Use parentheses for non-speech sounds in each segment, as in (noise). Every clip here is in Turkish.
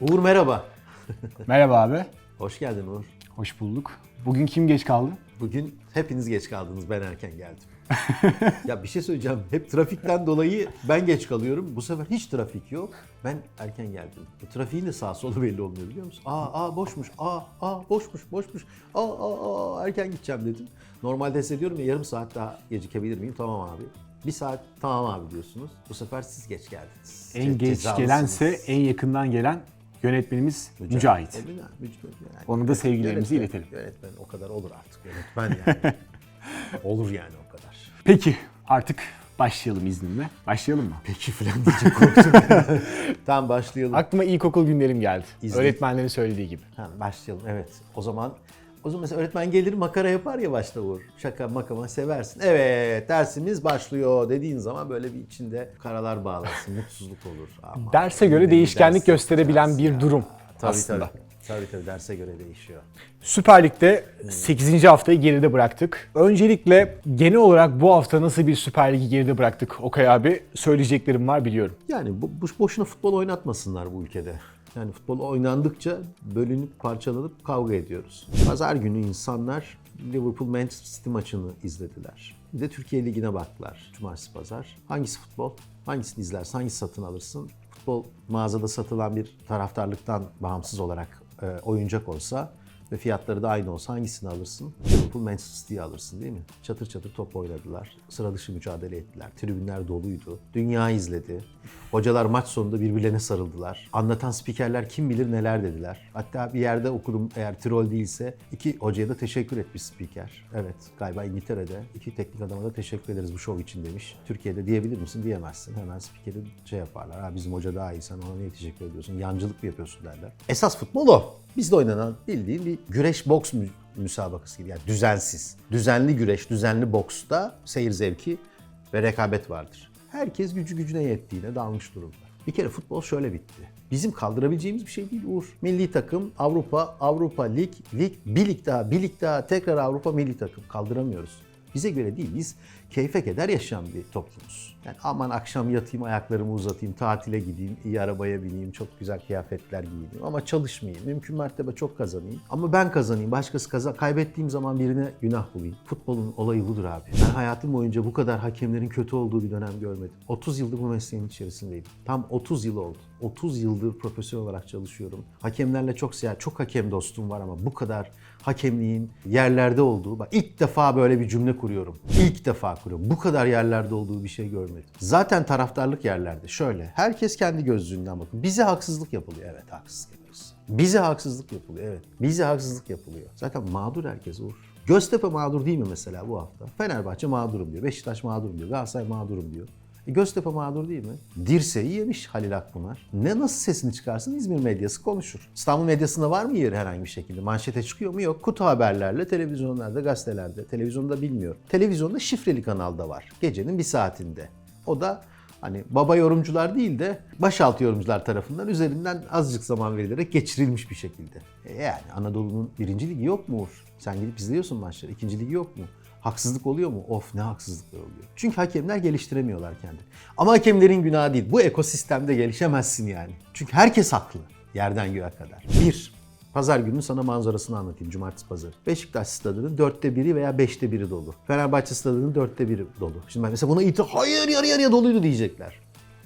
Uğur merhaba. Merhaba abi. Hoş geldin Uğur. Hoş bulduk. Bugün kim geç kaldı? Bugün hepiniz geç kaldınız, ben erken geldim. (laughs) ya bir şey söyleyeceğim. Hep trafikten dolayı ben geç kalıyorum. Bu sefer hiç trafik yok. Ben erken geldim. Bu trafiğin de sağ solu belli olmuyor biliyor musun? Aa, aa boşmuş, aa, aa boşmuş, boşmuş. Aa, aa, aa erken gideceğim dedim. Normalde hissediyorum ya yarım saat daha gecikebilir miyim? Tamam abi. Bir saat tamam abi diyorsunuz. Bu sefer siz geç geldiniz. En Ce- geç cezalısınız. gelense en yakından gelen yönetmenimiz Mücahit. E, Mücahit, Mücahit yani. Onu da sevgilerimizi Yönetmen- iletelim. Yönetmen o kadar olur artık. Yönetmen yani. (laughs) olur yani o kadar. Peki artık başlayalım izninle. Başlayalım mı? Peki falan diyecek korktum. (laughs) tamam başlayalım. Aklıma ilkokul günlerim geldi. İzle. Öğretmenlerin söylediği gibi. Ha, başlayalım evet. O zaman o zaman mesela öğretmen gelir makara yapar ya başta Uğur. Şaka makama seversin. Evet dersimiz başlıyor dediğin zaman böyle bir içinde karalar bağlarsın. (laughs) mutsuzluk olur. Aman, Derse göre değişkenlik ders gösterebilen yapacağız bir ya. durum Tabii, aslında. Tabii. tabii tabii derse göre değişiyor. Süper Lig'de 8. haftayı geride bıraktık. Öncelikle genel olarak bu hafta nasıl bir Süper Lig'i geride bıraktık Okay abi? Söyleyeceklerim var biliyorum. Yani bu- boşuna futbol oynatmasınlar bu ülkede. Yani futbol oynandıkça bölünüp parçalanıp kavga ediyoruz. Pazar günü insanlar Liverpool Manchester City maçını izlediler. Bir de Türkiye Ligi'ne baktılar cumartesi pazar. Hangisi futbol? Hangisini izlersin? Hangisini satın alırsın? Futbol mağazada satılan bir taraftarlıktan bağımsız olarak e, oyuncak olsa ve fiyatları da aynı olsa hangisini alırsın? Liverpool Manchester alırsın değil mi? Çatır çatır top oynadılar. Sıra dışı mücadele ettiler. Tribünler doluydu. Dünya izledi. Hocalar maç sonunda birbirlerine sarıldılar. Anlatan spikerler kim bilir neler dediler. Hatta bir yerde okudum eğer troll değilse iki hocaya da teşekkür etmiş spiker. Evet galiba İngiltere'de iki teknik adama da teşekkür ederiz bu şov için demiş. Türkiye'de diyebilir misin? Diyemezsin. Hemen spikeri şey yaparlar. Ha, bizim hoca daha iyi sen ona niye teşekkür ediyorsun? Yancılık mı yapıyorsun derler. Esas futbol o. Bizde oynanan bildiğin bir güreş boks mü- müsabakası gibi. Yani düzensiz. Düzenli güreş, düzenli boksta seyir zevki ve rekabet vardır. Herkes gücü gücüne yettiğine dalmış durumda. Bir kere futbol şöyle bitti. Bizim kaldırabileceğimiz bir şey değil Uğur. Milli takım, Avrupa, Avrupa Lig, Lig, bir lig daha, bir lig daha, tekrar Avrupa milli takım. Kaldıramıyoruz. Bize göre değil. Biz keyfe keder yaşayan bir toplumuz. Yani aman akşam yatayım, ayaklarımı uzatayım, tatile gideyim, iyi arabaya bineyim, çok güzel kıyafetler giyeyim ama çalışmayayım. Mümkün mertebe çok kazanayım. Ama ben kazanayım, başkası kazan. Kaybettiğim zaman birine günah bulayım. Futbolun olayı budur abi. Ben hayatım boyunca bu kadar hakemlerin kötü olduğu bir dönem görmedim. 30 yıldır bu mesleğin içerisindeyim. Tam 30 yıl oldu. 30 yıldır profesyonel olarak çalışıyorum. Hakemlerle çok seyahat, çok hakem dostum var ama bu kadar hakemliğin yerlerde olduğu, bak ilk defa böyle bir cümle kuruyorum. İlk defa kuruyorum. Bu kadar yerlerde olduğu bir şey görmedim. Zaten taraftarlık yerlerde. Şöyle, herkes kendi gözlüğünden bakın. Bize haksızlık yapılıyor. Evet haksızlık yapıyoruz. Bize haksızlık yapılıyor. Evet. Bize haksızlık yapılıyor. Zaten mağdur herkes Uğur. Göztepe mağdur değil mi mesela bu hafta? Fenerbahçe mağdurum diyor. Beşiktaş mağdurum diyor. Galatasaray mağdurum diyor. E Göztepe mağdur değil mi? Dirseği yemiş Halil Akpınar. Ne nasıl sesini çıkarsın İzmir medyası konuşur. İstanbul medyasında var mı yeri herhangi bir şekilde? Manşete çıkıyor mu? Yok. Kutu haberlerle televizyonlarda, gazetelerde. Televizyonda bilmiyorum. Televizyonda şifreli kanalda var. Gecenin bir saatinde. O da hani baba yorumcular değil de başaltı yorumcular tarafından üzerinden azıcık zaman verilerek geçirilmiş bir şekilde. E yani Anadolu'nun birinci ligi yok mu Uğur? Sen gidip izliyorsun maçları. İkinci ligi yok mu? Haksızlık oluyor mu? Of ne haksızlıklar oluyor. Çünkü hakemler geliştiremiyorlar kendini. Ama hakemlerin günahı değil. Bu ekosistemde gelişemezsin yani. Çünkü herkes haklı. Yerden göğe kadar. Bir, pazar günü sana manzarasını anlatayım. Cumartesi pazarı. Beşiktaş stadının dörtte biri veya beşte biri dolu. Fenerbahçe stadının dörtte biri dolu. Şimdi ben mesela buna itiraz, hayır yarı yarıya doluydu diyecekler.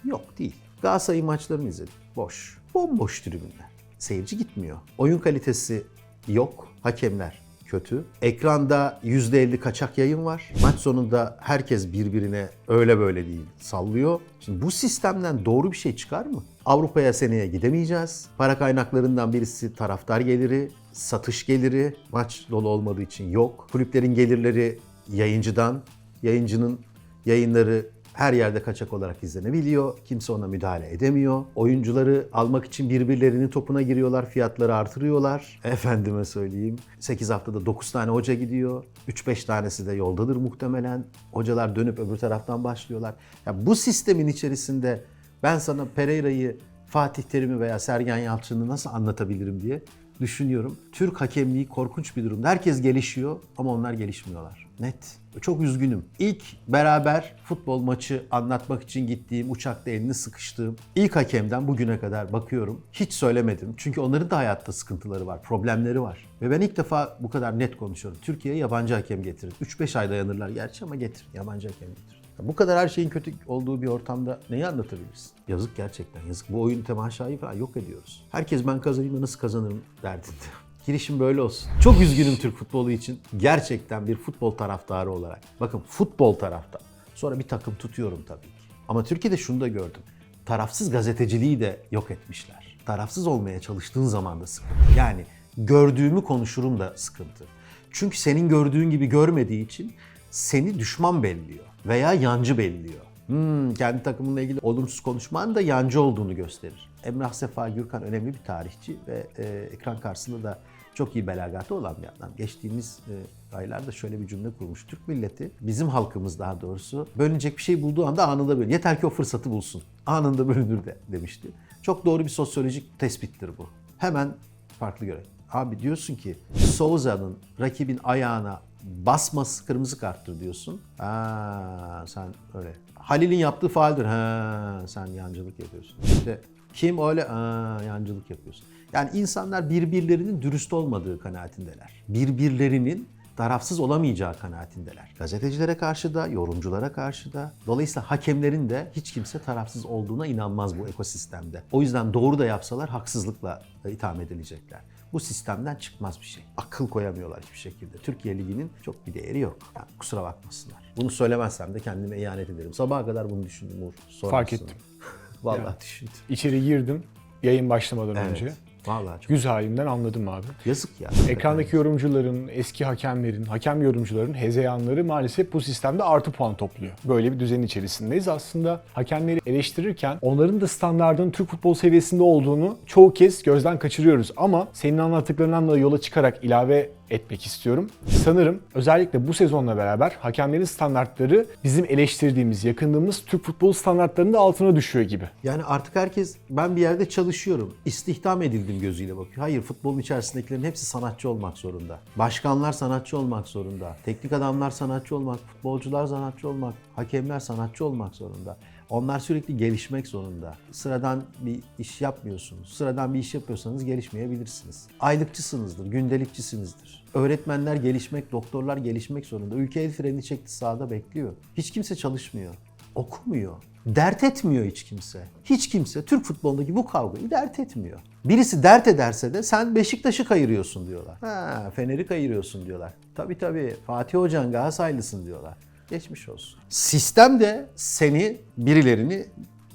Yok değil. Galatasaray'ın maçlarını izledim. Boş. Bomboş tribünler. Seyirci gitmiyor. Oyun kalitesi yok. Hakemler kötü. Ekranda %50 kaçak yayın var. Maç sonunda herkes birbirine öyle böyle değil sallıyor. Şimdi bu sistemden doğru bir şey çıkar mı? Avrupa'ya seneye gidemeyeceğiz. Para kaynaklarından birisi taraftar geliri, satış geliri. Maç dolu olmadığı için yok. Kulüplerin gelirleri yayıncıdan, yayıncının yayınları her yerde kaçak olarak izlenebiliyor. Kimse ona müdahale edemiyor. Oyuncuları almak için birbirlerinin topuna giriyorlar, fiyatları artırıyorlar. (laughs) Efendime söyleyeyim. 8 haftada 9 tane hoca gidiyor. 3-5 tanesi de yoldadır muhtemelen. Hocalar dönüp öbür taraftan başlıyorlar. Ya bu sistemin içerisinde ben sana Pereira'yı, Fatih Terim'i veya Sergen Yalçın'ı nasıl anlatabilirim diye düşünüyorum. Türk hakemliği korkunç bir durumda. Herkes gelişiyor ama onlar gelişmiyorlar. Net. Çok üzgünüm. İlk beraber futbol maçı anlatmak için gittiğim, uçakta elini sıkıştığım ilk hakemden bugüne kadar bakıyorum. Hiç söylemedim. Çünkü onların da hayatta sıkıntıları var, problemleri var. Ve ben ilk defa bu kadar net konuşuyorum. Türkiye'ye yabancı hakem getirin. 3-5 ay dayanırlar gerçi ama getirin. Yabancı hakem getirin. Bu kadar her şeyin kötü olduğu bir ortamda neyi anlatabilirsin? Yazık gerçekten yazık. Bu oyun temaşayı falan yok ediyoruz. Herkes ben kazanayım da nasıl kazanırım derdinde. (laughs) Girişim böyle olsun. Çok üzgünüm Türk futbolu için. Gerçekten bir futbol taraftarı olarak. Bakın futbol tarafta. Sonra bir takım tutuyorum tabii ki. Ama Türkiye'de şunu da gördüm. Tarafsız gazeteciliği de yok etmişler. Tarafsız olmaya çalıştığın zaman da sıkıntı. Yani gördüğümü konuşurum da sıkıntı. Çünkü senin gördüğün gibi görmediği için seni düşman belliyor veya yancı belliyor. Hmm, kendi takımınla ilgili olumsuz konuşman da yancı olduğunu gösterir. Emrah Sefa Gürkan önemli bir tarihçi ve e, ekran karşısında da çok iyi belagatı olan bir adam. Geçtiğimiz e, aylarda şöyle bir cümle kurmuş. Türk milleti, bizim halkımız daha doğrusu, bölünecek bir şey bulduğu anda anında bölünür. Yeter ki o fırsatı bulsun. Anında bölünür de demişti. Çok doğru bir sosyolojik tespittir bu. Hemen farklı göre. Abi diyorsun ki Souza'nın rakibin ayağına basması kırmızı karttır diyorsun. Ha sen öyle. Halil'in yaptığı faaldir. Ha sen yancılık yapıyorsun. İşte kim öyle ha, yancılık yapıyorsun. Yani insanlar birbirlerinin dürüst olmadığı kanaatindeler. Birbirlerinin tarafsız olamayacağı kanaatindeler. Gazetecilere karşı da, yorumculara karşı da. Dolayısıyla hakemlerin de hiç kimse tarafsız olduğuna inanmaz bu ekosistemde. O yüzden doğru da yapsalar haksızlıkla itham edilecekler. Bu sistemden çıkmaz bir şey. Akıl koyamıyorlar hiçbir şekilde. Türkiye Ligi'nin çok bir değeri yok. Yani kusura bakmasınlar. Bunu söylemezsem de kendime ihanet ederim. Sabaha kadar bunu düşündüm Uğur. Sonrasını. Fark ettim. (laughs) Vallahi Ya. düşündüm. İçeri girdim yayın başlamadan Evet. önce. Vallahi çok Yüz halinden anladım abi. yazık ya. Ekrandaki yorumcuların, eski hakemlerin, hakem yorumcuların hezeyanları maalesef bu sistemde artı puan topluyor. Böyle bir düzen içerisindeyiz. Aslında hakemleri eleştirirken onların da standartının Türk futbol seviyesinde olduğunu çoğu kez gözden kaçırıyoruz. Ama senin anlattıklarından da yola çıkarak ilave etmek istiyorum. Sanırım özellikle bu sezonla beraber hakemlerin standartları bizim eleştirdiğimiz, yakındığımız Türk futbol standartlarının da altına düşüyor gibi. Yani artık herkes ben bir yerde çalışıyorum, istihdam edildim gözüyle bakıyor. Hayır futbolun içerisindekilerin hepsi sanatçı olmak zorunda. Başkanlar sanatçı olmak zorunda. Teknik adamlar sanatçı olmak, futbolcular sanatçı olmak, hakemler sanatçı olmak zorunda. Onlar sürekli gelişmek zorunda. Sıradan bir iş yapmıyorsunuz. Sıradan bir iş yapıyorsanız gelişmeyebilirsiniz. Aylıkçısınızdır, gündelikçisinizdir. Öğretmenler gelişmek, doktorlar gelişmek zorunda. Ülke el freni çekti sahada bekliyor. Hiç kimse çalışmıyor. Okumuyor. Dert etmiyor hiç kimse. Hiç kimse Türk futbolundaki bu kavgayı dert etmiyor. Birisi dert ederse de sen Beşiktaş'ı kayırıyorsun diyorlar. Ha, Fener'i kayırıyorsun diyorlar. Tabii tabii Fatih Hocan Galatasaraylısın diyorlar. Geçmiş olsun. Sistem de seni birilerini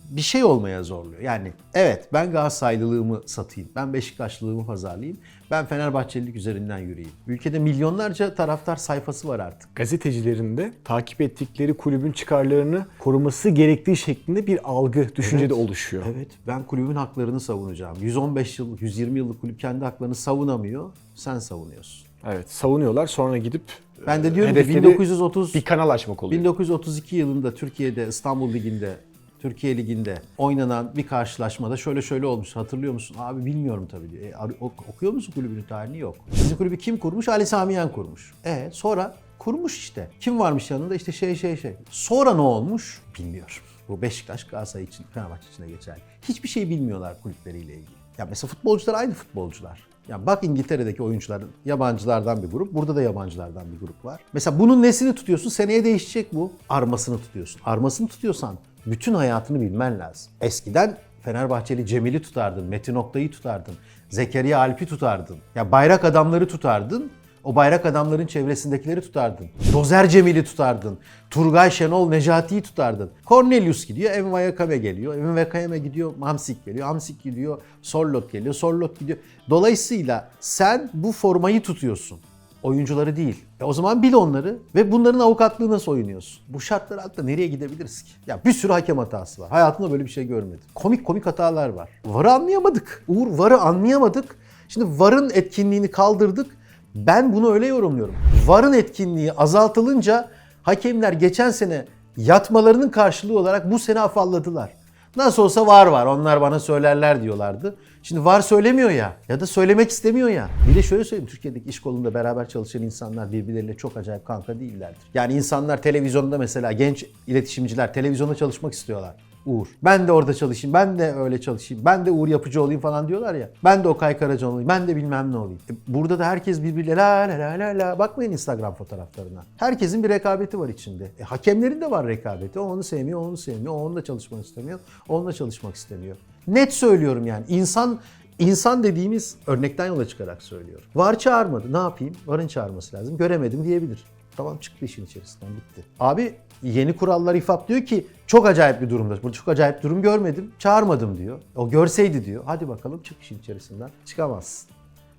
bir şey olmaya zorluyor. Yani evet ben Galatasaraylılığımı satayım, ben Beşiktaşlılığımı pazarlayayım, ben Fenerbahçelilik üzerinden yürüyeyim. Ülkede milyonlarca taraftar sayfası var artık. gazetecilerin de takip ettikleri kulübün çıkarlarını koruması gerektiği şeklinde bir algı, düşünce Evet. de oluşuyor. Evet ben kulübün haklarını savunacağım. 115 yıllık, 120 yıllık kulüp kendi haklarını savunamıyor, sen savunuyorsun. Evet, savunuyorlar sonra gidip Ben de diyorum ki hedefleri 1930 bir kanal açmak oluyor. 1932 yılında Türkiye'de İstanbul Ligi'nde Türkiye Ligi'nde oynanan bir karşılaşmada şöyle şöyle olmuş. Hatırlıyor musun? Abi bilmiyorum tabii diyor. E, ar- ok- okuyor musun kulübünün tarihini? Yok. Sizin kulübü kim kurmuş? Ali Samiyen kurmuş. E sonra kurmuş işte. Kim varmış yanında? İşte şey şey şey. Sonra ne olmuş? Bilmiyorum. Bu Beşiktaş, Galatasaray için, Fenerbahçe için de geçerli. Hiçbir şey bilmiyorlar kulüpleriyle ilgili. Ya mesela futbolcular aynı futbolcular. Ya bak İngiltere'deki oyuncuların yabancılardan bir grup, burada da yabancılardan bir grup var. Mesela bunun nesini tutuyorsun? Seneye değişecek bu. Armasını tutuyorsun. Armasını tutuyorsan bütün hayatını bilmen lazım. Eskiden Fenerbahçeli Cemil'i tutardın, Metin Oktay'ı tutardın, Zekeriya Alp'i tutardın. Ya bayrak adamları tutardın. O bayrak adamların çevresindekileri tutardın. Dozer Cemil'i tutardın. Turgay Şenol Necati'yi tutardın. Cornelius gidiyor, Envakame geliyor. Envakame gidiyor, Hamsik geliyor. Hamsik gidiyor, Sorlot geliyor. Sorlot gidiyor. Dolayısıyla sen bu formayı tutuyorsun. Oyuncuları değil. E o zaman bil onları ve bunların avukatlığına nasıl oynuyorsun? Bu şartlar altında nereye gidebiliriz ki? Ya bir sürü hakem hatası var. Hayatımda böyle bir şey görmedim. Komik komik hatalar var. VAR'ı anlayamadık. Uğur VAR'ı anlayamadık. Şimdi VAR'ın etkinliğini kaldırdık. Ben bunu öyle yorumluyorum. VAR'ın etkinliği azaltılınca hakemler geçen sene yatmalarının karşılığı olarak bu sene afalladılar. Nasıl olsa var var onlar bana söylerler diyorlardı. Şimdi var söylemiyor ya ya da söylemek istemiyor ya. Bir de şöyle söyleyeyim Türkiye'deki iş kolunda beraber çalışan insanlar birbirleriyle çok acayip kanka değillerdir. Yani insanlar televizyonda mesela genç iletişimciler televizyonda çalışmak istiyorlar. Uğur. Ben de orada çalışayım, ben de öyle çalışayım, ben de Uğur yapıcı olayım falan diyorlar ya. Ben de Okay Karacan olayım, ben de bilmem ne olayım. E, burada da herkes birbiriyle la la la la. Bakmayın Instagram fotoğraflarına. Herkesin bir rekabeti var içinde. E, hakemlerin de var rekabeti. O onu sevmiyor, onu sevmiyor, o onunla çalışmak istemiyor, onunla çalışmak istemiyor. Net söylüyorum yani. İnsan İnsan dediğimiz örnekten yola çıkarak söylüyorum. Var çağırmadı. Ne yapayım? Varın çağırması lazım. Göremedim diyebilir. Tamam çıktı işin içerisinden bitti. Abi yeni kurallar İFAP diyor ki çok acayip bir durumda. Burada çok acayip durum görmedim. Çağırmadım diyor. O görseydi diyor. Hadi bakalım çık işin içerisinden. Çıkamazsın.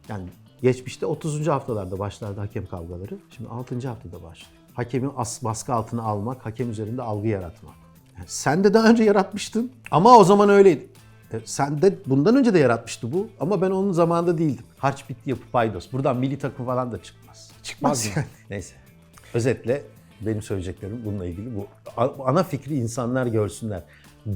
Yani geçmişte 30. haftalarda başlardı hakem kavgaları. Şimdi 6. haftada başlıyor. Hakemi as baskı altına almak, hakem üzerinde algı yaratmak. Yani sen de daha önce yaratmıştın ama o zaman öyleydi. E, Sen de bundan önce de yaratmıştı bu ama ben onun zamanında değildim. Harç bitti yapı paydos. Buradan milli takım falan da çıkmaz. Çıkmaz yani. Neyse. Özetle benim söyleyeceklerim bununla ilgili bu. Ana fikri insanlar görsünler.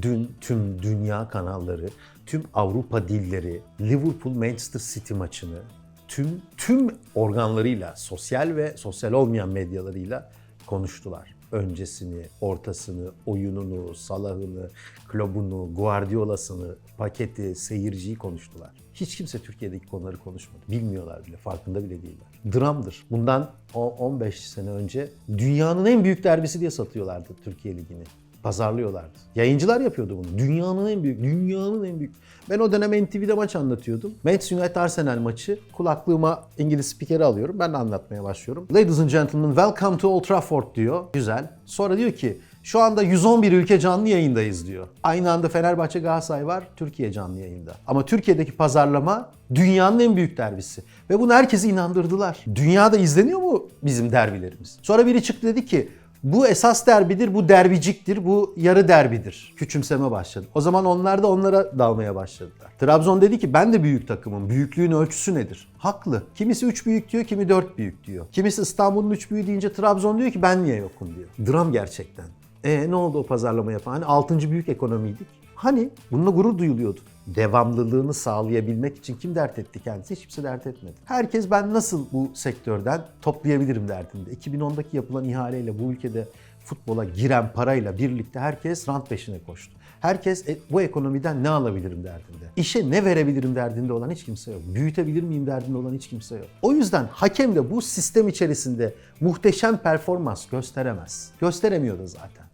Dün tüm dünya kanalları, tüm Avrupa dilleri, Liverpool Manchester City maçını tüm tüm organlarıyla, sosyal ve sosyal olmayan medyalarıyla konuştular. Öncesini, ortasını, oyununu, Salah'ını, Klopp'unu, Guardiola'sını, paketi, seyirciyi konuştular. Hiç kimse Türkiye'deki konuları konuşmadı. Bilmiyorlar bile, farkında bile değiller. Dramdır. Bundan o- 15 sene önce dünyanın en büyük derbisi diye satıyorlardı Türkiye Ligi'ni. Pazarlıyorlardı. Yayıncılar yapıyordu bunu. Dünyanın en büyük, dünyanın en büyük. Ben o dönem NTV'de maç anlatıyordum. Manchester United Arsenal maçı. Kulaklığıma İngiliz spikeri alıyorum. Ben de anlatmaya başlıyorum. Ladies and gentlemen, welcome to Old Trafford diyor. Güzel. Sonra diyor ki şu anda 111 ülke canlı yayındayız diyor. Aynı anda Fenerbahçe Galatasaray var, Türkiye canlı yayında. Ama Türkiye'deki pazarlama dünyanın en büyük derbisi. Ve bunu herkesi inandırdılar. Dünyada izleniyor mu bizim derbilerimiz? Sonra biri çıktı dedi ki bu esas derbidir, bu derbiciktir, bu yarı derbidir. Küçümseme başladı. O zaman onlar da onlara dalmaya başladılar. Trabzon dedi ki ben de büyük takımım. Büyüklüğün ölçüsü nedir? Haklı. Kimisi 3 büyük diyor, kimi 4 büyük diyor. Kimisi İstanbul'un 3 büyüğü deyince Trabzon diyor ki ben niye yokum diyor. Dram gerçekten. E ne oldu o pazarlama yapan? Hani 6. büyük ekonomiydik. Hani bununla gurur duyuluyordu. Devamlılığını sağlayabilmek için kim dert etti kendisi? Hiç kimse dert etmedi. Herkes ben nasıl bu sektörden toplayabilirim derdinde. 2010'daki yapılan ihaleyle bu ülkede futbola giren parayla birlikte herkes rant peşine koştu. Herkes e, bu ekonomiden ne alabilirim derdinde. İşe ne verebilirim derdinde olan hiç kimse yok. Büyütebilir miyim derdinde olan hiç kimse yok. O yüzden hakem de bu sistem içerisinde muhteşem performans gösteremez. Gösteremiyor da zaten.